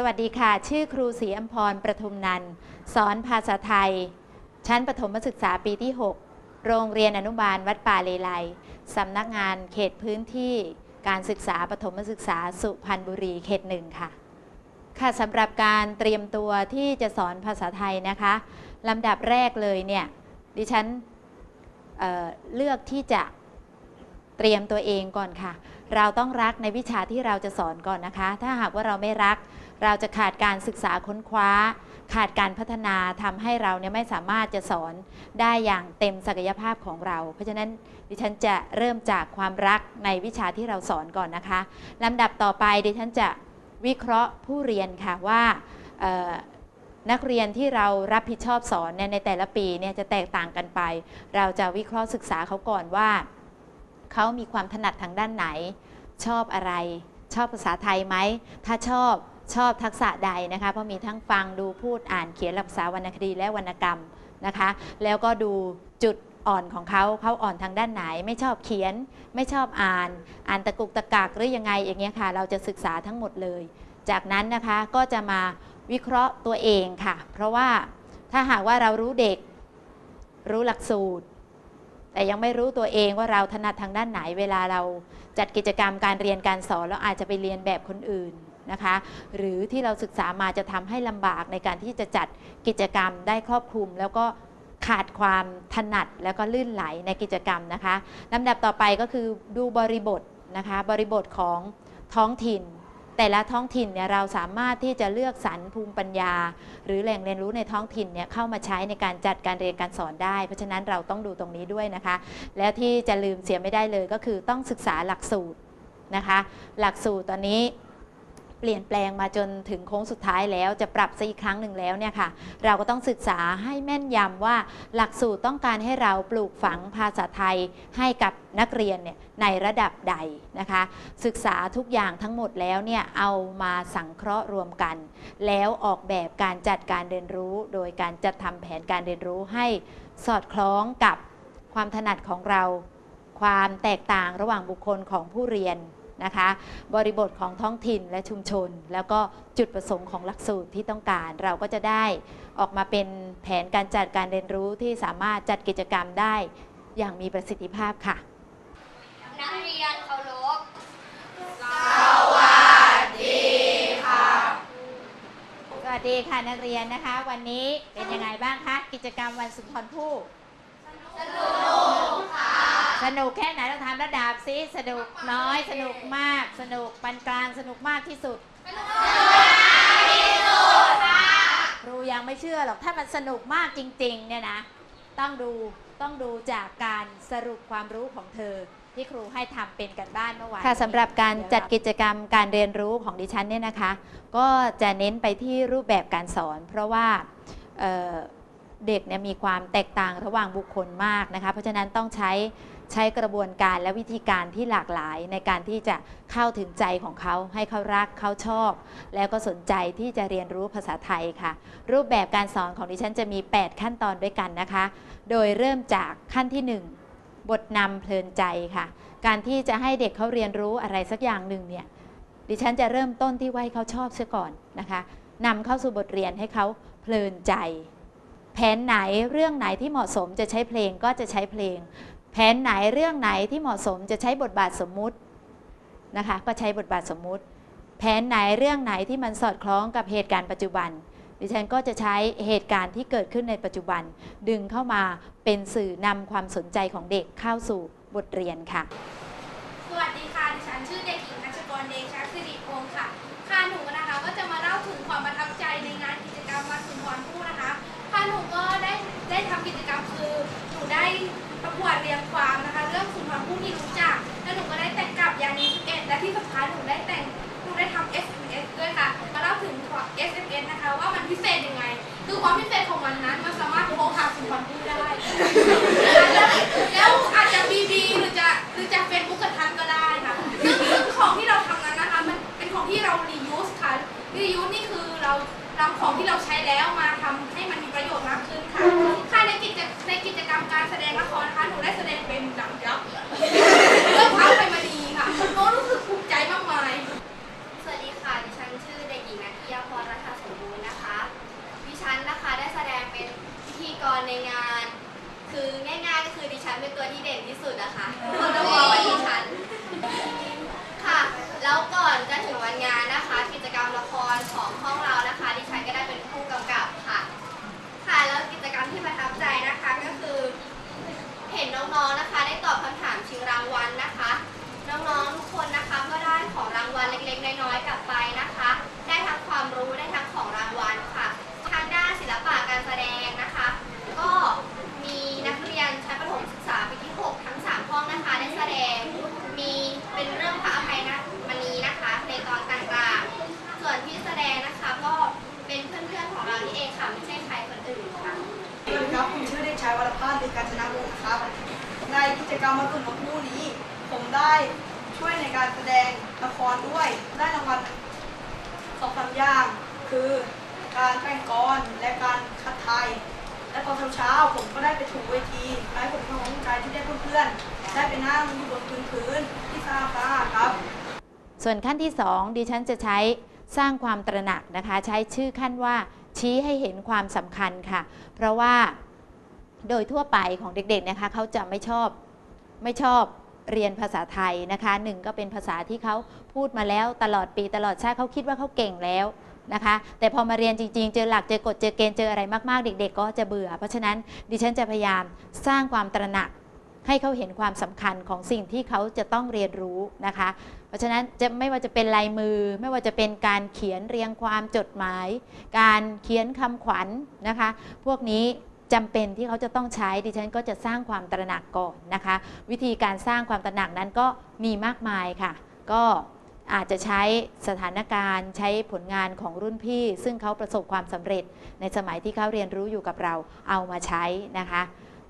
สวัสดีค่ะ ชื่อครูศรีอัมพรประทุมนันสอนภาษาไทย ชั้นประถมศึกษาปีที่ 6 โรงเรียนอนุบาลวัดป่าเลไลสำนักงานเขตพื้นที่การศึกษาประถมศึกษาสุพรรณบุรีเขตหนึ่งค่ะ ค่ะสำหรับการเตรียมตัวที่จะสอนภาษาไทยนะคะลำดับแรกเลยเนี่ยดิฉันเเลือกที่จะเตรียมตัวเองก่อนค่ะ เราต้องรักในวิชาที่เราจะสอนก่อนนะคะ ถ้าหากว่าเราไม่รัก เราจะขาดการศึกษาค้นคว้า ขาดการพัฒนาทำให้เราเนี่ยไม่สามารถจะสอนได้อย่างเต็มศักยภาพของเรา เพราะฉะนั้นดิฉันจะเริ่มจากความรักในวิชาที่เราสอนก่อนนะคะลำดับต่อไปดิฉันจะวิเคราะห์ผู้เรียนค่ะว่านักเรียนที่เรารับผิดชอบสอนนในแต่ละปีเนี่ยจะแตกต่างกันไป เราจะวิเคราะห์ศึกษาเขาก่อนว่าเขามีความถนัดทางด้านไหน ชอบอะไร ชอบภาษาไทยไหม ถ้าชอบ ชอบทักษะใดนะคะเพราะมีทั้งฟังดูพูดอ่านเขียนหลักษาวรรณคดีและวรรณกรรมนะคะ แล้วก็ดูจุดอ่อนของเขาเขาอ่อนทางด้านไหน ไม่ชอบเขียน ไม่ชอบอ่าน อ่านตะกุกตะกักหรือยังไงอย่างเงี้ยค่ะ เราจะศึกษาทั้งหมดเลย จากนั้นนะคะก็จะมาวิเคราะห์ตัวเองค่ะ เพราะว่าถ้าหากว่าเรารู้เด็ก รู้หลักสูตร แต่ยังไม่รู้ตัวเองว่าเราถนัดทางด้านไหนเวลาเราจัดกิจกรรมการเรียนการสอนเราอาจจะไปเรียนแบบคนอื่น นะคะ หรือที่เราศึกษามาจะทำให้ลำบากในการที่จะจัดกิจกรรมได้ครอบคลุม แล้วก็ขาดความถนัดแล้วก็ลื่นไหลในกิจกรรมนะคะลำดับต่อไปก็คือดูบริบทนะคะบริบทของท้องถิ่น แต่ละท้องถิ่นเนี่ยเราสามารถที่จะเลือกสรรภูมิปัญญา หรือแหล่งเรียนรู้ในท้องถิ่นเนี่ยเข้ามาใช้ในการจัดการเรียนการสอนได้ เพราะฉะนั้นเราต้องดูตรงนี้ด้วยนะคะ แล้วที่จะลืมเสียไม่ได้เลยก็คือต้องศึกษาหลักสูตรนะคะ หลักสูตรตอนนี้ เปลี่ยนแปลงมาจนถึงโค้งสุดท้ายแล้วจะปรับซะอีกครั้งหนึ่งแล้วเนี่ยค่ะ เราก็ต้องศึกษาให้แม่นยำว่าหลักสูตรต้องการให้เราปลูกฝังภาษาไทยให้กับนักเรียนเนี่ยในระดับใดนะคะ ศึกษาทุกอย่างทั้งหมดแล้วเนี่ยเอามาสังเคราะห์รวมกัน แล้วออกแบบการจัดการเรียนรู้ โดยการจัดทำแผนการเรียนรู้ให้สอดคล้องกับความถนัดของเรา ความแตกต่างระหว่างบุคคลของผู้เรียน นะคะ บริบทของท้องถิ่นและชุมชน แล้วก็จุดประสงค์ของหลักสูตรที่ต้องการ เราก็จะได้ออกมาเป็นแผนการจัดการเรียนรู้ที่สามารถจัดกิจกรรมได้อย่างมีประสิทธิภาพค่ะ นักเรียนเคารพสวัสดีค่ะนักเรียนนะคะ วันนี้เป็นยังไงบ้างคะ กิจกรรมวันสุนทรภู่สนุกค่ะ สนุกแค่ไหนเราทำระดับซิสนุกน้อยสนุกมาก สนุกปานกลางสนุกมากที่สุด ครูยังไม่เชื่อหรอกถ้ามันสนุกมากจริงๆเนี่ยนะ ต้องดูต้องดูจากการสรุปความรู้ของเธอ ที่ครูให้ทำเป็นกันบ้านเมื่อวานค่ะสำหรับการจัดกิจกรรมการเรียนรู้ของดิฉันเนี่ยนะคะ ก็จะเน้นไปที่รูปแบบการสอน เพราะว่าเอ่อเด็กเนี่ยมีความแตกต่างระหว่างบุคคลมากนะคะ เพราะฉะนั้นต้องใช้ ใช้กระบวนการและวิธีการที่หลากหลายในการที่จะเข้าถึงใจของเขาให้เขารักเขาชอบ แล้วก็สนใจที่จะเรียนรู้ภาษาไทยค่ะ รูปแบบการสอนของดิฉันจะมี 8 ขั้นตอนด้วยกันนะคะ โดยเริ่มจากขั้นที่ 1 บทนำเพลินใจค่ะ การที่จะให้เด็กเขาเรียนรู้อะไรสักอย่างหนึ่งเนี่ยดิฉันจะเริ่มต้นที่ว่าให้เขาชอบเสียก่อนนะคะนำเข้าสู่บทเรียนให้เขาเพลินใจแผนไหนเรื่องไหนที่เหมาะสมจะใช้เพลงก็จะใช้เพลง แผนไหนเรื่องไหนที่เหมาะสมจะใช้บทบาทสมมุตินะคะก็ใช้บทบาทสมมุติ แผนไหนเรื่องไหนที่มันสอดคล้องกับเหตุการณ์ปัจจุบัน ดิฉันก็จะใช้เหตุการณ์ที่เกิดขึ้นในปัจจุบัน ดึงเข้ามาเป็นสื่อนำความสนใจของเด็กเข้าสู่บทเรียนค่ะ สวัสดีค่ะ ดิฉันชื่อเด็กหญิงนัชกรเดชะสิริพงศ์ค่ะ ค่ะหนูนะคะก็จะมาเล่าถึงความประทับใจในงานกิจกรรมวันสุนทรภู่นะคะ ค่ะหนูก็ได้ได้ทำกิจกรรมคือหนูได้ ประกวดเรียงความนะคะเรื่องสุนทรภู่ที่รู้จักแล้วหนูก็ได้แต่งกับยานี11และที่สำคัญหนูได้แต่งหนูได้ทำ SMS ด้วยค่ะมาเล่าถึง SMS นะคะ ว่ามันพิเศษยังไง คือความพิเศษของมันนั้นมันสามารถโทรหาสุนทรภู่ได้ แล้วอาจจะบีบีหรือจะหรือจะเฟซบุ๊กกับทันก็ได้ค่ะซึ่งซึ่งของที่เราทำนั้นนะคะมันเป็นของที่เรา reuse ค่ะ reuse นี่คือเรานำของที่เราใช้แล้วมาทำให้มันมีประโยชน์มากขึ้นค่ะ กิจกรรมการแสดงละครนะคะหนูได้แสดงเป็นนางยักษ์เรื่องพระไปมาดีค่ะโน้รู้สึกภูมิใจมากมาย สวัสดีค่ะ ดิฉันชื่อเด็กหญิงนัทยาพรรัตนสมบูรณ์นะคะ ดิฉันนะคะได้แสดงเป็นพิธีกรในงาน คือง่ายๆก็คือดิฉันเป็นตัวที่เด่นที่สุดนะคะคนละวั พี่แสดงนะคะ ก็เป็นเพื่อนๆของเราที่เองค่ะ ไม่ใช่ใครคนอื่นค่ะสวัสดีครับผมชื่อเด็กชายวรพัฒน์ดชการชนะวงศ์นะครับ ในกิจกรรมมาตุนมาคู่นี้ ผมได้ช่วยในการแสดงละครด้วย ได้รางวัลสองสามอย่าง คือการแต่งกรและการคัดไทย และตอนเช้าๆผมก็ได้ไปถูเวทีได้ผมของใจที่ได้เพื่อนๆได้ไปนั่งอยู่บนพื้นพื้นที่ซาซาครับ ส่วนขั้นที่ 2 ดิฉันจะใช้ สร้างความตระหนักนะคะ ใช้ชื่อขั้นว่าชี้ให้เห็นความสำคัญค่ะ เพราะว่าโดยทั่วไปของเด็กๆนะคะเขาจะไม่ชอบไม่ชอบเรียนภาษาไทยนะคะหนึ่งก็เป็นภาษาที่เขาพูดมาแล้วตลอดปีตลอดชาติเขาคิดว่าเขาเก่งแล้วนะคะ แต่พอมาเรียนจริงๆ เจอหลักเจอกฎเจอเกณฑ์เจออะไรมากๆ เด็ก ๆ ก็จะเบื่อ เพราะฉะนั้นดิฉันจะพยายามสร้างความตระหนักให้เขาเห็นความสำคัญของสิ่งที่เขาจะต้องเรียนรู้นะคะ เพราะฉะนั้นจะไม่ว่าจะเป็นลายมือ ไม่ว่าจะเป็นการเขียนเรียงความจดหมาย การเขียนคำขวัญนนะคะ พวกนี้จำเป็นที่เขาจะต้องใช้ดิฉันก็จะสร้างความตระหนักก่อนนะคะ วิธีการสร้างความตระหนักนั้นก็มีมากมายค่ะ ก็อาจจะใช้สถานการณ์ใช้ผลงานของรุ่นพี่ ซึ่งเขาประสบความสำเร็จในสมัยที่เขาเรียนรู้อยู่กับเราเอามาใช้นะคะ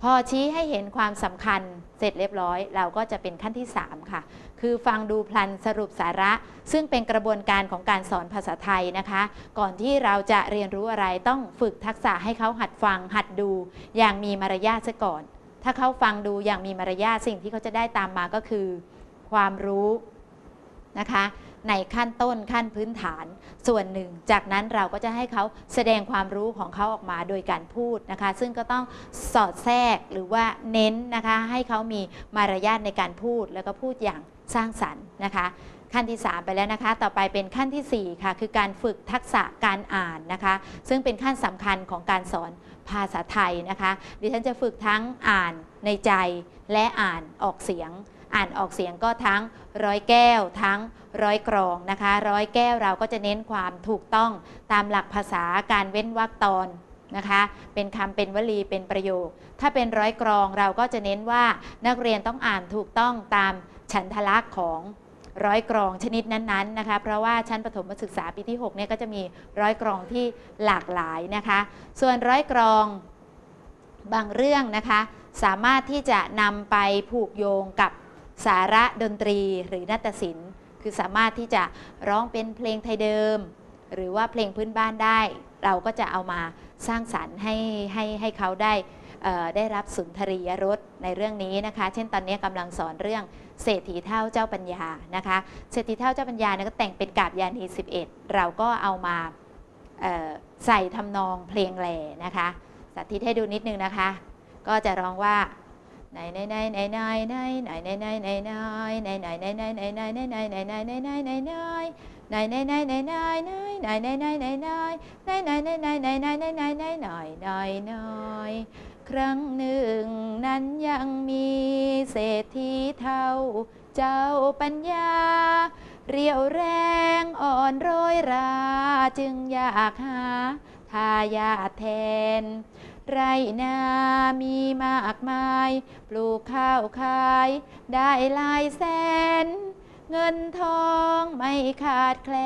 พอชี้ให้เห็นความสำคัญเสร็จเรียบร้อย เราก็จะเป็นขั้นที่ 3 ค่ะ คือฟังดูพลันสรุปสาระ ซึ่งเป็นกระบวนการของการสอนภาษาไทยนะคะ ก่อนที่เราจะเรียนรู้อะไรต้องฝึกทักษะให้เขาหัดฟัง หัดดู อย่างมีมารยาทซะก่อน ถ้าเขาฟังดูอย่างมีมารยาทสิ่งที่เขาจะได้ตามมาก็คือ ความรู้นะคะ ในขั้นต้นขั้นพื้นฐานส่วนหนึ่ง จากนั้นเราก็จะให้เขาแสดงความรู้ของเขาออกมาโดยการพูดนะคะ ซึ่งก็ต้องสอดแทรกหรือว่าเน้นนะคะ ให้เขามีมารยาทในการพูดแล้วก็พูดอย่างสร้างสรรค์นะคะขั้นที่ 3 ไปแล้วนะคะ ต่อไปเป็นขั้นที่ 4 ค่ะ คือการฝึกทักษะการอ่านนะคะ ซึ่งเป็นขั้นสำคัญของการสอนภาษาไทยนะคะ ดิฉันจะฝึกทั้งอ่านในใจและอ่านออกเสียง อ่านออกเสียงก็ทั้งร้อยแก้ว ทั้งร้อยกรองนะคะ ร้อยแก้วเราก็จะเน้นความถูกต้องตามหลักภาษาการเว้นวรรคตอนนะคะ เป็นคำเป็นวลีเป็นประโยค ถ้าเป็นร้อยกรองเราก็จะเน้นว่านักเรียนต้องอ่านถูกต้องตามฉันทลักษณ์ของร้อยกรองชนิดนั้นๆนะคะ เพราะว่าชั้นประถมศึกษาปีที่6เนี่ยก็จะมีร้อยกรองที่หลากหลายนะคะ ส่วนร้อยกรองบางเรื่องนะคะ สามารถที่จะนำไปผูกโยงกับ สาระดนตรีหรือนาฏศิลป์ คือสามารถที่จะร้องเป็นเพลงไทยเดิม หรือว่าเพลงพื้นบ้านได้ เราก็จะเอามาสร้างสารรค์ให้ให้ให้เขาได้ได้รับสุนทรียรสในเรื่องนี้นะคะ เช่นตอนนี้กำลังสอนเรื่องเศรษฐีเท่าเจ้าปัญญานะคะ เศรษฐีเท่าเจ้าปัญญาเนี่ยก็แต่งเป็นกาบยานี11 เราก็เอามาใส่ทำนองเพลงแหล่นะคะสาธิตให้ดูนิดนึงนะคะ ก็จะร้องว่า นรั้งหนึ่งนั้นยังมีเศรษฐีเท่าเจ้าปัญญา เรียวนรงอ่อนโรยราจึนอยากหาทายานแทน ไรนามีมากมาย ปลูกข้าวขาย ได้หลายแสน เงินทองไม่ขาดแคล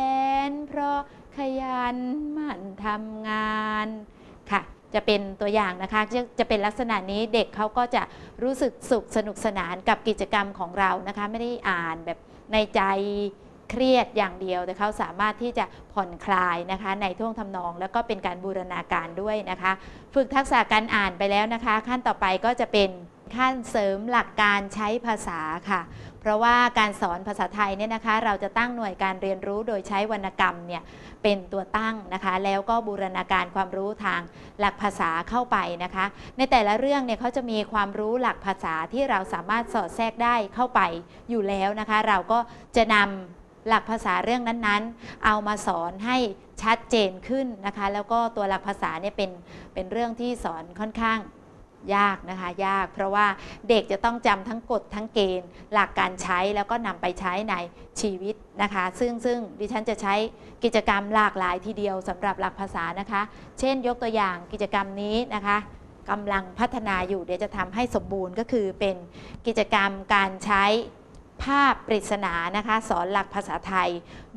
น เพราะขยันหมั่นทำงานค่ะ จะเป็นตัวอย่างนะคะจะจะเป็นลักษณะนี้เด็กเขาก็จะรู้สึกสุขสนุกสนานกับกิจกรรมของเรานะคะ ไม่ได้อ่านแบบในใจ เครียดอย่างเดียว แต่เขาสามารถที่จะผ่อนคลายนะคะ ในท่วงทำนอง แล้วก็เป็นการบูรณาการด้วยนะคะ ฝึกทักษะการอ่านไปแล้วนะคะ ขั้นต่อไปก็จะเป็นขั้นเสริมหลักการใช้ภาษาค่ะ เพราะว่าการสอนภาษาไทยเนี่ยนะคะ เราจะตั้งหน่วยการเรียนรู้โดยใช้วรรณกรรมเนี่ยเป็นตัวตั้งนะคะ แล้วก็บูรณาการความรู้ทางหลักภาษาเข้าไปนะคะ ในแต่ละเรื่องเนี่ยเขาจะมีความรู้หลักภาษาที่เราสามารถสอดแทรกได้เข้าไปอยู่แล้วนะคะ เราก็จะนำ หลักภาษาเรื่องนั้นๆ เอามาสอนให้ชัดเจนขึ้นนะคะ แล้วก็ตัวหลักภาษาเนี่ยเป็นเป็นเรื่องที่สอนค่อนข้างยากนะคะ ยากเพราะว่าเด็กจะต้องจำทั้งกฎทั้งเกณฑ์ หลักการใช้แล้วก็นำไปใช้ในชีวิตนะคะ ซึ่งซึ่งดิฉันจะใช้กิจกรรมหลากหลายทีเดียวสำหรับหลักภาษานะคะ เช่นยกตัวอย่างกิจกรรมนี้นะคะกำลังพัฒนาอยู่เดี๋ยวจะทำให้สมบูรณ์ก็คือเป็นกิจกรรมการใช้ ภาพปริศนานะคะสอนหลักภาษาไทย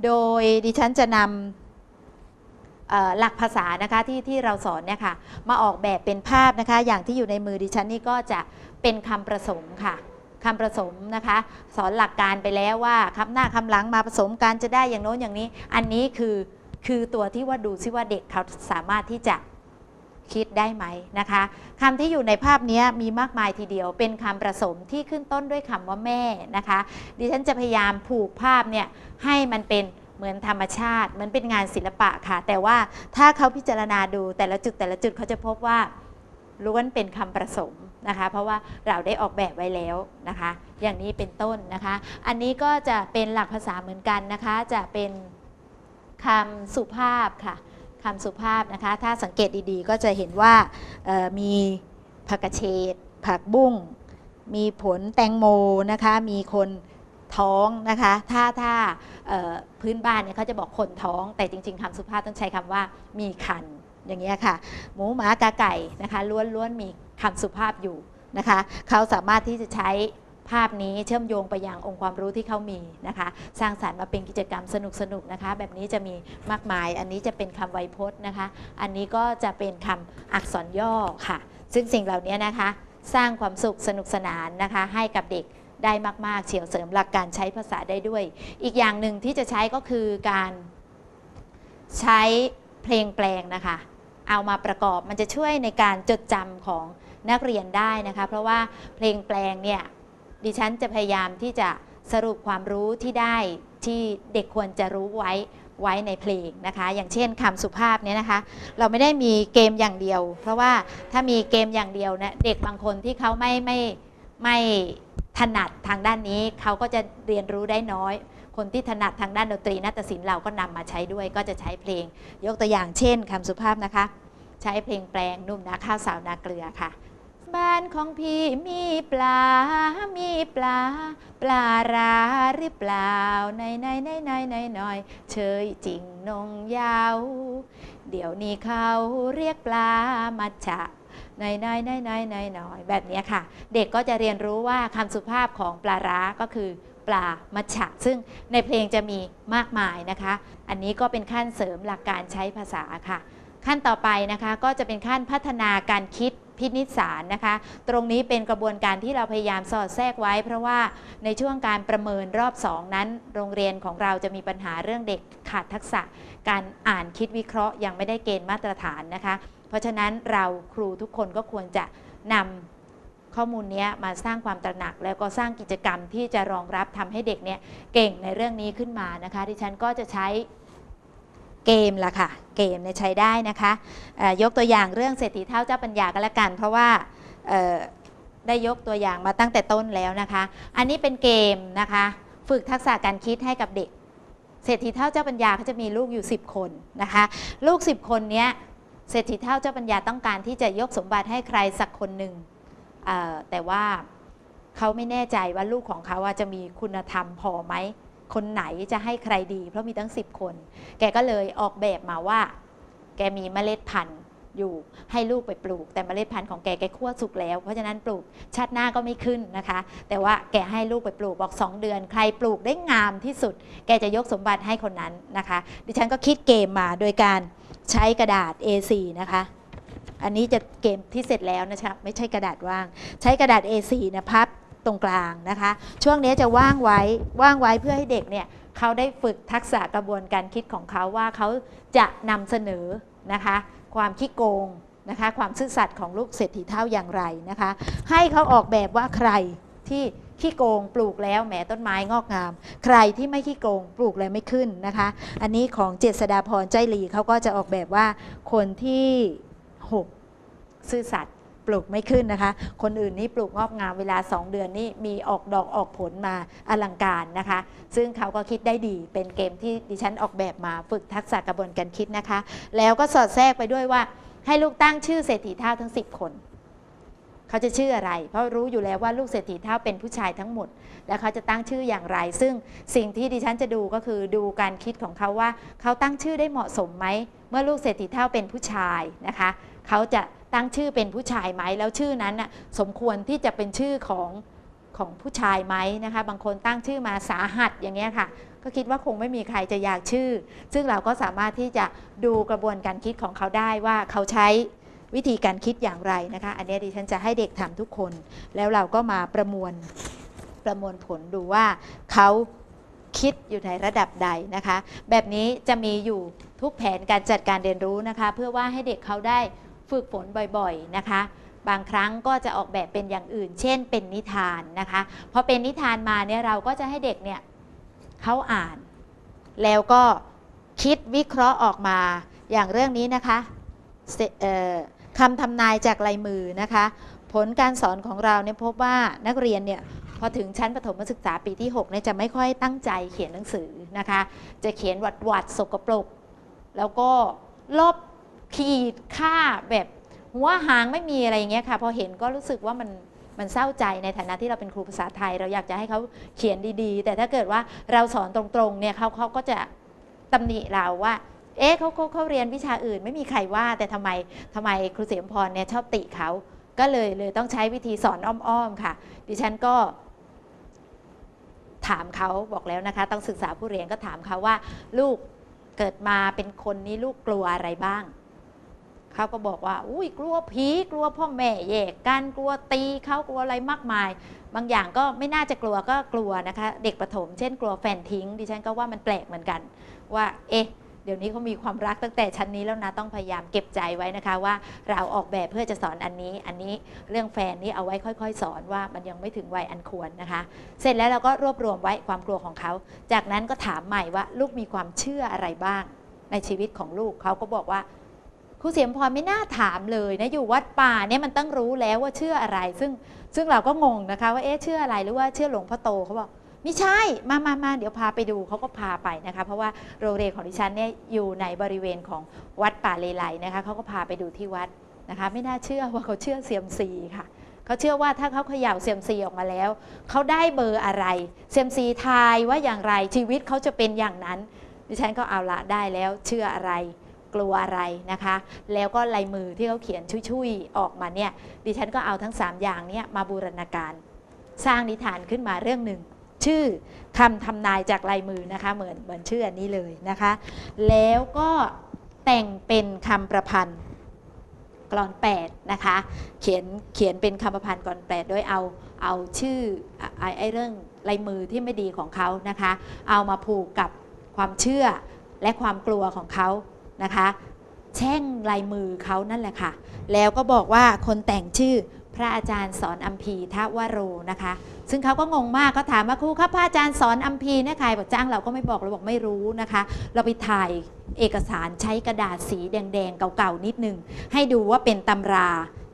โดยดิฉันจะนำหลักภาษานะคะที่ที่เราสอนเนี่ยค่ะมาออกแบบเป็นภาพนะคะ อย่างที่อยู่ในมือดิฉันนี่ก็จะเป็นคำประสมค่ะคำประสมนะคะ สอนหลักการไปแล้วว่าคำหน้าคำหลังมาผสมกันจะได้อย่างโน้นอย่างนี้ อันนี้คือคือตัวที่ว่าดูซิว่าเด็กเขาสามารถที่จะ คิดได้ไหมนะคะคำที่อยู่ในภาพนี้มีมากมายทีเดียว เป็นคำประสมที่ขึ้นต้นด้วยคำว่าแม่นะคะ ดิฉันจะพยายามผูกภาพเนี่ยให้มันเป็นเหมือนธรรมชาติ เหมือนเป็นงานศิลปะค่ะ แต่ว่าถ้าเขาพิจารณาดูแต่ละจุดแต่ละจุดเขาจะพบว่าล้วนเป็นคำประสมนะคะ เพราะว่าเราได้ออกแบบไว้แล้วนะคะ อย่างนี้เป็นต้นนะคะ อันนี้ก็จะเป็นหลักภาษาเหมือนกันนะคะ จะเป็นคำสุภาพค่ะ คำสุภาพนะคะ ถ้าสังเกตดีๆ ก็จะเห็นว่ามีผักกระเฉดผักบุ้ง มีผลแตงโมนะคะ มีคนท้องนะคะ ถ้าถ้าพื้นบ้านเนี่ยเขาจะบอกคนท้อง แต่จริง ๆคำสุภาพต้องใช้คำว่ามีคันอย่างเงี้ยค่ะ หมูหมากาไก่นะคะล้วนล้วนมีคำสุภาพอยู่นะคะ เขาสามารถที่จะใช้ ภาพนี้เชื่อมโยงไปยังองค์ความรู้ที่เขามีนะคะ สร้างสารรค์มาเป็นกิจกรรมสนุกๆนะคะ แบบนี้จะมีมากมาย อันนี้จะเป็นคำไวยพจน์นะคะ อันนี้ก็จะเป็นคำอักษรย่อค่ะ ซึ่งสิ่งเหล่านี้นะคะ สร้างความสุขสนุกสนานนะคะ ให้กับเด็กได้มาก ๆ เฉียวเสริมหลักการใช้ภาษาได้ด้วย อีกอย่างหนึ่งที่จะใช้ก็คือการใช้เพลงแปลงนะคะ เอามาประกอบมันจะช่วยในการจดจำของนักเรียนได้นะคะ เพราะว่าเพลงแปลงเนี่ย ดิฉันจะพยายามที่จะสรุปความรู้ที่ได้ที่เด็กควรจะรู้ไว้ไว้ในเพลงนะคะ อย่างเช่นคำสุภาพเนี่ยนะคะ เราไม่ได้มีเกมอย่างเดียว เพราะว่าถ้ามีเกมอย่างเดียวเนี่ยเด็กบางคนที่เขาไม่ไม่ไม่ถนัดทางด้านนี้เขาก็จะเรียนรู้ได้น้อย คนที่ถนัดทางด้านดนตรีนาฏศิลป์เราก็นำมาใช้ด้วย ก็จะใช้เพลง ยกตัวอย่างเช่นคำสุภาพนะคะ ใช้เพลงแปลงนุ่มนาข้าวสาวนาเกลือค่ะ บ้านของพี่มีปลา มีปลา ปลาราหรือเปล่าในในในในในหน่อยเชยจริงนงยาว เดี๋ยวนี้เขาเรียกปลามาฉะในในในในในหน่อยแบบนี้ค่ะ เด็กก็จะเรียนรู้ว่าคำสุภาพของปลาร้าก็คือปลามัชฉะซึ่งในเพลงจะมีมากมายนะคะ อันนี้ก็เป็นขั้นเสริมหลักการใช้ภาษาค่ะ ขั้นต่อไปนะคะก็จะเป็นขั้นพัฒนาการคิดพินิจสารนะคะ ตรงนี้เป็นกระบวนการที่เราพยายามสอดแทรกไว้ เพราะว่าในช่วงการประเมินรอบ 2 นั้น โรงเรียนของเราจะมีปัญหาเรื่องเด็กขาดทักษะ การอ่านคิดวิเคราะห์ยังไม่ได้เกณฑ์มาตรฐานนะคะ เพราะฉะนั้นเราครูทุกคนก็ควรจะนำข้อมูลนี้มาสร้างความตระหนัก แล้วก็สร้างกิจกรรมที่จะรองรับทำให้เด็กเนี่ยเก่งในเรื่องนี้ขึ้นมานะคะดิฉันก็จะใช้ เกมละค่ะ เกมเนี่ยใช้ได้นะคะยกตัวอย่างเรื่องเศรษฐีเท่าเจ้าปัญญาก็แล้วกัน เพราะว่าได้ยกตัวอย่างมาตั้งแต่ต้นแล้วนะคะ อันนี้เป็นเกมนะคะ ฝึกทักษะการคิดให้กับเด็ก เศรษฐีเท่าเจ้าปัญญาเขาจะมีลูกอยู่ 10 คนนะคะ ลูก 10 คนเนี้ยเศรษฐีเท่าเจ้าปัญญาต้องการที่จะยกสมบัติให้ใครสักคนหนึ่งแต่ว่าเขาไม่แน่ใจว่าลูกของเขาาจะมีคุณธรรมพอไหม คนไหนจะให้ใครดี เพราะมีตั้ง 10 คน แกก็เลยออกแบบมาว่า แกมีเมล็ดพันธุ์อยู่ให้ลูกไปปลูก แต่เมล็ดพันธุ์ของแกแกคั่วสุกแล้ว เพราะฉะนั้นปลูกชาติหน้าก็ไม่ขึ้นนะคะ แต่ว่าแกให้ลูกไปปลูกบอก 2 เดือน ใครปลูกได้งามที่สุด แกจะยกสมบัติให้คนนั้นนะคะ ดิฉันก็คิดเกมมาโดยการใช้กระดาษ A4 นะคะอันนี้จะเกมที่เสร็จแล้วนะคะไม่ใช่กระดาษว่าง ใช้กระดาษ A4 นะพับ ตรงกลางนะคะ ช่วงนี้จะว่างไว้ว่างไว้เพื่อให้เด็กเนี่ยเขาได้ฝึกทักษะกระบวนการคิดของเขาว่าเขาจะนำเสนอนะคะ ความขี้โกงนะคะความซื่อสัตย์ของลูกเศรษฐีเท่าอย่างไรนะคะ ให้เขาออกแบบว่าใครที่ขี้โกงปลูกแล้วแหมต้นไม้งอกงาม ใครที่ไม่ขี้โกงปลูกแล้วไม่ขึ้นนะคะ อันนี้ของเจษดาพรใจหลีเขาก็จะออกแบบว่าคนที่ 6 ซื่อสัตย์ ปลูกไม่ขึ้นนะคะ คนอื่นนี่ปลูกงอกงามเวลา 2 เดือนนี่มีออกดอกออกผลมาอลังการนะคะ ซึ่งเขาก็คิดได้ดีเป็นเกมที่ดิฉันออกแบบมาฝึกทักษะกระบวนการคิดนะคะ แล้วก็สอดแทรกไปด้วยว่า ให้ลูกตั้งชื่อเศรษฐีเท่าทั้ง 10 คนเขาจะชื่ออะไร เพราะรู้อยู่แล้วว่าลูกเศรษฐีเท่าเป็นผู้ชายทั้งหมด แล้วเขาจะตั้งชื่ออย่างไร ซึ่งสิ่งที่ดิฉันจะดูก็คือดูการคิดของเขาว่า เขาตั้งชื่อได้เหมาะสมไหมเมื่อลูกเศรษฐีเท่าเป็นผู้ชายนะคะ เขาจะ ตั้งชื่อเป็นผู้ชายไหมแล้วชื่อนั้นน่ะสมควรที่จะเป็นชื่อของของผู้ชายไหมนะคะ บางคนตั้งชื่อมาสาหัสอย่างเงี้ยค่ะ ก็คิดว่าคงไม่มีใครจะอยากชื่อ ซึ่งเราก็สามารถที่จะดูกระบวนการคิดของเขาได้ว่าเขาใช้วิธีการคิดอย่างไรนะคะ อันนี้ดิฉันจะให้เด็กทำทุกคน แล้วเราก็มาประมวลประมวลผลดูว่าเขาคิดอยู่ในระดับใดนะคะ แบบนี้จะมีอยู่ทุกแผนการจัดการเรียนรู้นะคะ เพื่อว่าให้เด็กเขาได้ ฝึกฝนบ่อยๆนะคะ บางครั้งก็จะออกแบบเป็นอย่างอื่น เช่น เป็นนิทานนะคะพอเป็นนิทานมาเนี่ยเราก็จะให้เด็กเนี่ยเขาอ่าน แล้วก็คิดวิเคราะห์ออกมาอย่างเรื่องนี้นะคะคำทำนายจากลายมือนะคะ ผลการสอนของเราเนี่ยพบว่านักเรียนเนี่ยพอถึงชั้นประถมศึกษาปีที่6เนี่ยจะไม่ค่อยตั้งใจเขียนหนังสือนะคะ จะเขียนวัดวัดๆสกปรก แล้วก็ลบ ขีดค่าแบบหัวหางไม่มีอะไรอย่างเงี้ยค่ะ พอเห็นก็รู้สึกว่ามันมันเศร้าใจในฐานะที่เราเป็นครูภาษาไทย เราอยากจะให้เขาเขียนดีๆ แต่ถ้าเกิดว่าเราสอนตรงๆเนี่ยเขาเขาก็จะตำหนิเราว่า เอ๊ะเขาเขาเขาเรียนวิชาอื่น ไม่มีใครว่าแต่ทำไมทำไมครูเสียมพรเนี่ยชอบติเขาก็เลยเลยต้องใช้วิธีสอนอ้อมๆค่ะ ดิฉันก็ถามเขาบอกแล้วนะคะ ต้องศึกษาผู้เรียนก็ถามเขาว่า ลูกเกิดมาเป็นคนนี้ลูกกลัวอะไรบ้าง เขาก็บอกว่า อุ้ยกลัวผีกลัวพ่อแม่แยกกันกลัวตีเขากลัวอะไรมากมาย บางอย่างก็ไม่น่าจะกลัวก็กลัวนะคะ เด็กประถม เช่น กลัวแฟนทิ้ง ดิฉันก็ว่ามันแปลกเหมือนกัน ว่าเอ๊ะเดี๋ยวนี้เขามีความรักตั้งแต่ชั้นนี้แล้วนะต้องพยายามเก็บใจไว้นะคะ ว่าเราออกแบบเพื่อจะสอนอันนี้ อันนี้เรื่องแฟนนี่เอาไว้ค่อย ๆ สอนว่ามันยังไม่ถึงวัยอันควรนะคะ เสร็จแล้วเราก็รวบรวมไว้ความกลัวของเขา จากนั้นก็ถามใหม่ว่าลูกมีความเชื่ออะไรบ้าง ในชีวิตของลูกเขาก็บอกว่า รูเสียมพรไม่น่าถามเลยนะอยู่วัดป่าเนี่ยมันต้องรู้แล้วว่าเชื่ออะไร ซึ่งซึ่งเราก็งงนะคะว่าเอ๊ะเชื่ออะไรหรือว่าเชื่อหลวงพ่อโตเขาบอกไม่ใช่มามามาเดี๋ยวพาไปดูเขาก็พาไปนะคะ เพราะว่าโรงเรียนของดิฉันเนี่ยอยู่ในบริเวณของวัดป่าเลไลนะคะเขาก็พาไปดูที่วัดนะคะ ไม่น่าเชื่อว่าเขาเชื่อเซียมซีค่ะเขาเชื่อว่าถ้าเขาเขย่าเซียมซีออกมาแล้วเขาได้เบอร์อะไรเซียมซีทายว่าอย่างไรชีวิตเขาจะเป็นอย่างนั้น ดิฉันก็เอาละได้แล้วเชื่ออะไร กลัวอะไรนะคะ แล้วก็ลายมือที่เขาเขียนชุยๆออกมาเนี่ยดิฉันก็เอาทั้ง 3 อย่างเนี่ยมาบูรณาการ สร้างนิทานขึ้นมาเรื่องหนึ่ง ชื่อคำทำนายจากลายมือนะคะเหมือนเหมือนชื่ออันนี้เลยนะคะ แล้วก็แต่งเป็นคำประพันธ์กลอนแปดนะคะเขียนเขียนเป็นคำประพันธ์กลอนแปดโดยเอาเอาชื่อไอ้ไอ้เรื่องลายมือที่ไม่ดีของเขานะคะ เอามาผูกกับความเชื่อและความกลัวของเขา นะคะ แช่งลายมือเขานั่นแหละค่ะ แล้วก็บอกว่าคนแต่งชื่อพระอาจารย์สอนอัมพีทวโรนะคะ ซึ่งเขาก็งงมากเขาถามว่าครูครับพระอาจารย์สอนอัมพีเนี่ยใครบอกจ้างเราก็ไม่บอกเราบอกไม่รู้นะคะ เราไปถ่ายเอกสารใช้กระดาษสีแดงๆเก่าๆนิดนึง ให้ดูว่าเป็นตำรา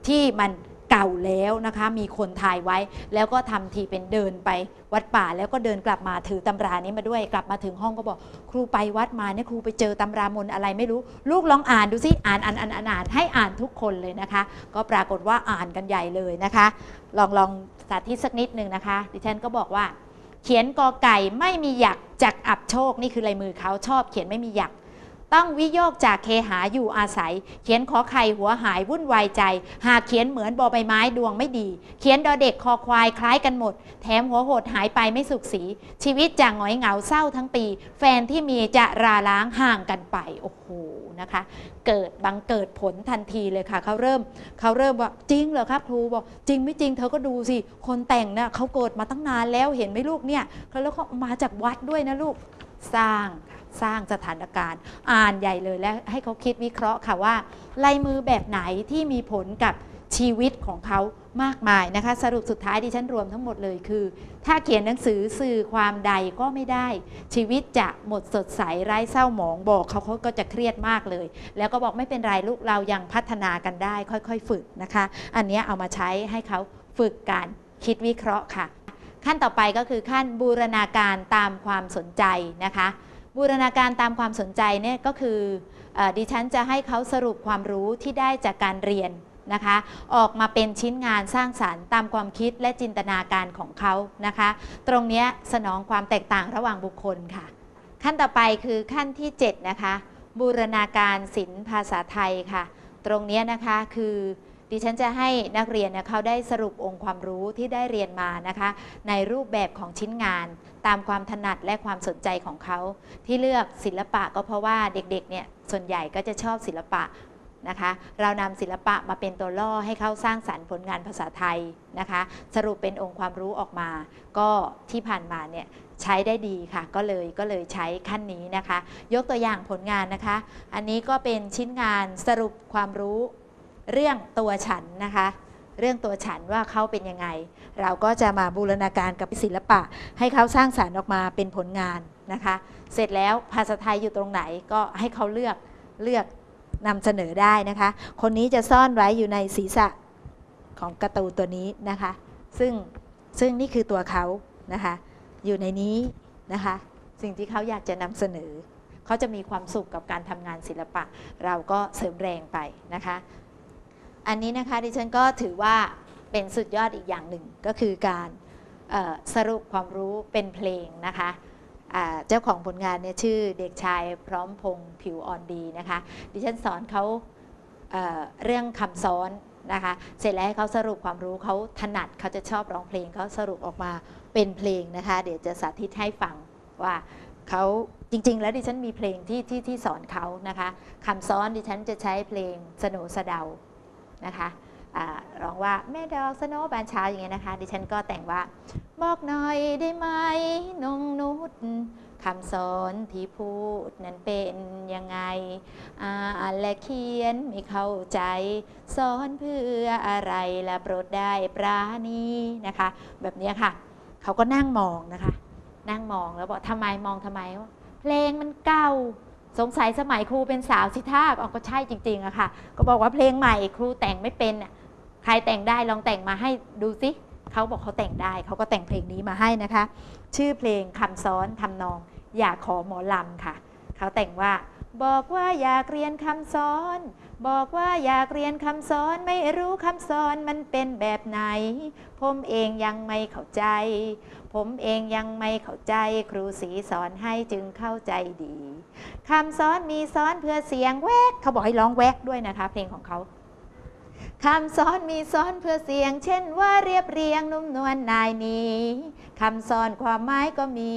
ที่มัน เก่าแล้วนะคะ มีคนถ่ายไว้ แล้วก็ทำทีเป็นเดินไปวัดป่า แล้วก็เดินกลับมาถือตำรานี้มาด้วยกลับมาถึงห้องก็บอก ครูไปวัดมาเนี่ยครูไปเจอตำรามนอะไรไม่รู้ ลูกลองอ่านดูสิอ่านอ่านอ่านอ่านอ่านให้อ่านทุกคนเลยนะคะ ก็ปรากฏว่าอ่านกันใหญ่เลยนะคะ ลองลองสาธิตสักนิดหนึ่งนะคะ ดิฉันก็บอกว่า เขียนกอไก่ไม่มีหยักจักอับโชคนี่คือลายมือเขาชอบ เขียนไม่มีหยัก ต้องวิโยกจากเคหาอยู่อาศัย เขียนขอไข่หัวหายวุ่นวายใจ หากเขียนเหมือนบอใบไม้ดวงไม่ดี เขียนดอเด็กคอควายคล้ายกันหมด แถมหัวโหดหายไปไม่สุขสี ชีวิตจะหงอยเหงาเศร้าทั้งปี แฟนที่มีจะราล้างห่างกันไป โอ้โหนะคะ เกิดบังเกิดผลทันทีเลยค่ะเขาเริ่มเขาเริ่มว่าจริงเหรอครับครูบอกจริงไม่จริงเธอก็ดูสิ คนแต่งนะ่ะเขาเกิดมาตั้งนานแล้วเห็นไหมลูกเนี่ยแล้วเขามาจากวัดด้วยนะลูกสร้างค่ะ สร้างสถานการณ์ อ่านใหญ่เลยและให้เขาคิดวิเคราะห์ค่ะว่าลายมือแบบไหนที่มีผลกับชีวิตของเขามากมายนะคะ สรุปสุดท้ายดิฉันรวมทั้งหมดเลยคือ ถ้าเขียนหนังสือสื่อความใดก็ไม่ได้ ชีวิตจะหมดสดใสไร้เศร้าหมองบอกเขาเขาก็จะเครียดมากเลย แล้วก็บอกไม่เป็นไรลูกเรายังพัฒนากันได้ ค่อยๆ ฝึกนะคะ อันนี้เอามาใช้ให้เขาฝึกการคิดวิเคราะห์ค่ะ ขั้นต่อไปก็คือขั้นบูรณาการตามความสนใจนะคะ บูรณาการตามความสนใจเนี่ยก็คืออดิฉันจะให้เขาสรุปความรู้ที่ได้จากการเรียนนะคะออกมาเป็นชิ้นงานสร้างสารรค์ตามความคิดและจินตนาการของเขานะคะ ตรงนี้สนองความแตกต่างระหว่างบุคคลค่ะ ขั้นต่อไปคือขั้นที่ 7 นะคะ บูรณาการศิลป์ภาษาไทยค่ะ ตรงนี้นะคะคือดิฉันจะให้นักเรียนเขาได้สรุปองค์ความรู้ที่ได้เรียนมานะคะ ในรูปแบบของชิ้นงาน ตามความถนัดและความสนใจของเขา ที่เลือกศิลปะก็เพราะว่าเด็กๆเนี่ยส่วนใหญ่ก็จะชอบศิลปะนะคะเรานำศิลปะมาเป็นตัวล่อให้เขาสร้างสรรค์ผลงานภาษาไทยนะคะ สรุปเป็นองค์ความรู้ออกมา ก็ที่ผ่านมาเนี่ยใช้ได้ดีค่ะ ก็เลยก็เลยใช้ขั้นนี้นะคะ ยกตัวอย่างผลงานนะคะ อันนี้ก็เป็นชิ้นงานสรุปความรู้เรื่องตัวฉันนะคะ เรื่องตัวฉันว่าเขาเป็นยังไง เราก็จะมาบูรณาการกับศิลปะ ให้เขาสร้างสารรค์ออกมาเป็นผลงานนะคะ เสร็จแล้วภาษาไทยอยู่ตรงไหนก็ให้เขาเลือกเลือกนำเสนอได้นะคะ คนนี้จะซ่อนไว้อยู่ในศีรษะของกร์ตูตัวนี้นะคะ ซึ่งซึ่งนี่คือตัวเขานะคะ อยู่ในนี้นะคะ สิ่งที่เขาอยากจะนำเสนอ เขาจะมีความสุขกับการทำงานศิลปะ เราก็เสริมแรงไปนะคะ อันนี้นะคะดิฉันก็ถือว่าเป็นสุดยอดอีกอย่างหนึ่งก็คือการสรุปความรู้เป็นเพลงนะคะเจ้าของผลงานเนี่ยชื่อเด็กชายพร้อมพงษ์ผิวอ่อนดีนะคะ ดิฉันสอนเขาเเรื่องคำซ้อนนะคะ เสร็จแล้วให้เขาสรุปความรู้เขาถนัดเขาจะชอบร้องเพลงเขาสรุปออกมาเป็นเพลงนะคะ เดี๋ยวจะสาธิตให้ฟังว่าเขาจริง ๆ แล้วดิฉันมีเพลงที่ที่ที่สอนเขานะคะคำซ้อนดิฉันจะใช้เพลงสโนสเดา นะคะร้องว่าแม่ดอกสโนบานเช้าอย่างเงี้ยนะคะ ดิฉันก็แต่งว่า บอกหน่อยได้ไหมนงนุษคำสอนที่พูดนั้นเป็นยังไง อ่านและเขียนไม่เข้าใจ สอนเพื่ออะไรละโปรดได้ปราณีนะคะ แบบนี้ค่ะ เขาก็นั่งมองนะคะ นั่งมองแล้วบอกทำไมมองทำไมเพลงมันเก่า สงสัยสมัยครูเป็นสาวสิท่าออก็ใช่จริงๆอะค่ะ ก็บอกว่าเพลงใหม่ครูแต่งไม่เป็นน่ะใครแต่งได้ลองแต่งมาให้ดูสิเขาบอกเขาแต่งได้เขาก็แต่งเพลงนี้มาให้นะคะ ชื่อเพลงคำซ้อนทำนอง อยากขอหมอลำค่ะ เขาแต่งว่า บอกว่าอยากเรียนคำซ้อน บอกว่าอยากเรียนคำซ้อนไม่รู้คำซ้อนมันเป็นแบบไหน ผมเองยังไม่เข้าใจ ผมเองยังไม่เข้าใจ ครูสีสอนให้จึงเข้าใจดีคำซ้อนมีซ้อนเพื่อเสียงแวกเขาบอกให้ร้องแวกด้วยนะคะเพลงของเขาคำซ้อนมีซ้อนเพื่อเสียง เช่นว่าเรียบเรียงนุ่มนวลนายนี้คำซ้อนความหมายก็มี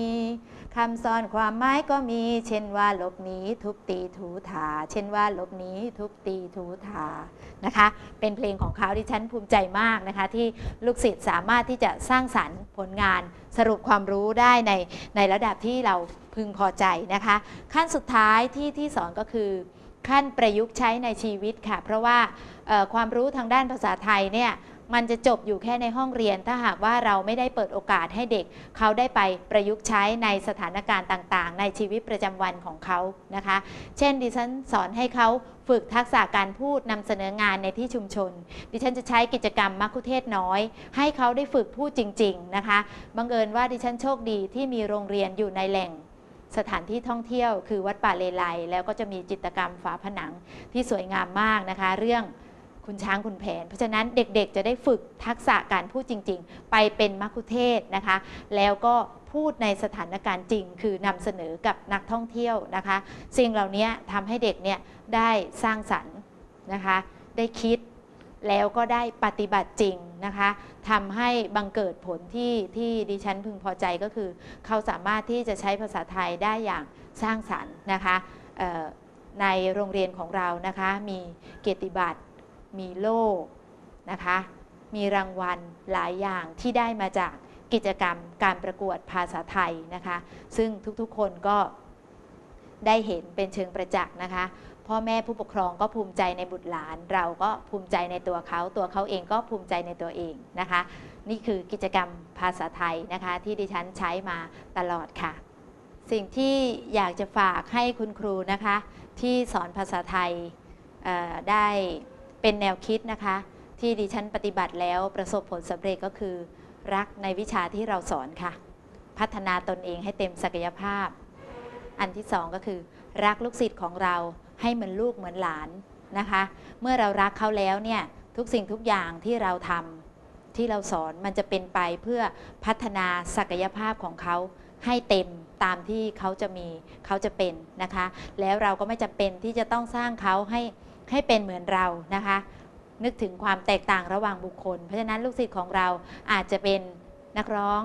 คำซ้อนความหมายก็มี เช่นว่าหลบหนีทุบตีถูถา เช่นว่าหลบหนีทุบตีถูถานะคะ เป็นเพลงของเขาที่ฉันภูมิใจมากนะคะ ที่ลูกศิษย์สามารถที่จะสร้างสรรค์ผลงานสรุปความรู้ได้ในในระดับที่เราพึงพอใจนะคะ ขั้นสุดท้ายที่ที่สอนก็คือ ขั้นประยุกต์ใช้ในชีวิตค่ะ เพราะว่าความรู้ทางด้านภาษาไทยเนี่ย มันจะจบอยู่แค่ในห้องเรียน ถ้าหากว่าเราไม่ได้เปิดโอกาสให้เด็ก เขาได้ไปประยุกต์ใช้ในสถานการณ์ต่าง ๆ ในชีวิตประจำวันของเขานะคะ เช่นดิฉันสอนให้เขาฝึกทักษะการพูดนำเสนองานในที่ชุมชน ดิฉันจะใช้กิจกรรมมัคคุเทศน้อย ให้เขาได้ฝึกพูดจริง ๆ นะคะบังเอิญว่าดิฉันโชคดีที่มีโรงเรียนอยู่ในแหล่งสถานที่ท่องเที่ยวคือวัดป่าเลไลแล้วก็จะมีจิตรกรรมฝาผนังที่สวยงามมากนะคะ เรื่อง คุณช้างคุณแผน เพราะฉะนั้นเด็กๆ จะได้ฝึกทักษะการพูดจริง ๆ ไปเป็นมัคคุเทศนะคะ แล้วก็พูดในสถานการณ์จริง คือนำเสนอกับนักท่องเที่ยวนะคะ สิ่งเหล่านี้ทำให้เด็กเนี่ยได้สร้างสรรค์นะคะ ได้คิดแล้วก็ได้ปฏิบัติจริงนะคะทำให้บังเกิดผลที่ที่ดิฉันพึงพอใจก็คือ เขาสามารถที่จะใช้ภาษาไทยได้อย่างสร้างสรรค์นะคะในโรงเรียนของเรานะคะมีเกียรติบัตร มีโล่นะคะ มีรางวัลหลายอย่างที่ได้มาจากกิจกรรมการประกวดภาษาไทยนะคะ ซึ่งทุกๆคนก็ได้เห็นเป็นเชิงประจักษ์นะคะ พ่อแม่ผู้ปกครองก็ภูมิใจในบุตรหลาน เราก็ภูมิใจในตัวเขา ตัวเขาเองก็ภูมิใจในตัวเองนะคะ นี่คือกิจกรรมภาษาไทยนะคะ ที่ดิฉันใช้มาตลอดค่ะ สิ่งที่อยากจะฝากให้คุณครูนะคะ ที่สอนภาษาไทยได้ เป็นแนวคิดนะคะ ที่ดิฉันปฏิบัติแล้วประสบผลสำเร็จก็คือ รักในวิชาที่เราสอนค่ะ พัฒนาตนเองให้เต็มศักยภาพ อันที่สองก็คือ รักลูกศิษย์ของเราให้เหมือนลูกเหมือนหลานนะคะ เมื่อเรารักเขาแล้วเนี่ยทุกสิ่งทุกอย่างที่เราทำที่เราสอนมันจะเป็นไปเพื่อพัฒนาศักยภาพของเขาให้เต็มตามที่เขาจะมีเขาจะเป็นนะคะ แล้วเราก็ไม่จำเป็นที่จะต้องสร้างเขาให้ ให้เป็นเหมือนเรานะคะ นึกถึงความแตกต่างระหว่างบุคคล เพราะฉะนั้นลูกศิษย์ของเราอาจจะเป็นนักร้อง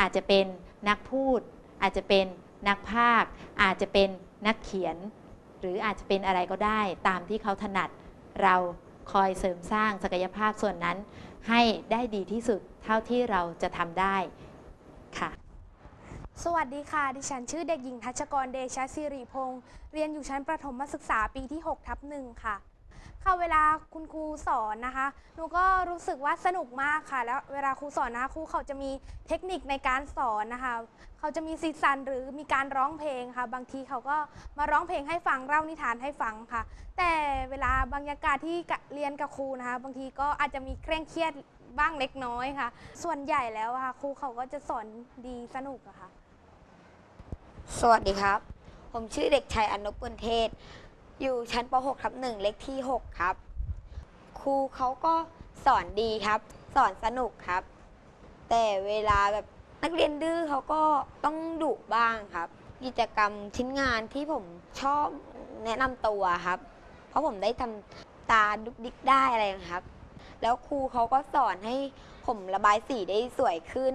อาจจะเป็นนักพูด อาจจะเป็นนักพากอาจจะเป็นนักเขียน หรืออาจจะเป็นอะไรก็ได้ตามที่เขาถนัดเราคอยเสริมสร้างศักยภาพส่วนนั้น ให้ได้ดีที่สุดเท่าที่เราจะทำได้ค่ะ สวัสดีค่ะ ดิฉันชื่อเด็กหญิงทัชกรเดชะสิริพงศ์เรียนอยู่ชั้นประถมศึกษาปีที่6ทับหนึ่งค่ะค่ะเวลาคุณครูสอนนะคะ หนูก็รู้สึกว่าสนุกมากค่ะ แล้วเวลาครูสอนนะคะครูเขาจะมีเทคนิคในการสอนนะคะ เขาจะมีสีสันหรือมีการร้องเพลงค่ะ บางทีเขาก็มาร้องเพลงให้ฟังเล่านิทานให้ฟังค่ะ แต่เวลาบรรยากาศที่เรียนกับครูนะคะ บางทีก็อาจจะมีเคร่งเครียดบ้างเล็กน้อยค่ะ ส่วนใหญ่แล้วค่ะครูเขาก็จะสอนดีสนุกอะค่ะ สวัสดีครับ ผมชื่อเด็กชายอนุปุณเทศ อยู่ชั้นป .6 ทับหนึ่งเลขที่ 6 ครับ ครูเขาก็สอนดีครับ สอนสนุกครับ แต่เวลาแบบนักเรียนดื้อเขาก็ต้องดุบ้างครับ กิจกรรมชิ้นงานที่ผมชอบแนะนำตัวครับ เพราะผมได้ทำตาดุกดิกได้อะไรครับ แล้วครูเขาก็สอนให้ผมระบายสีได้สวยขึ้น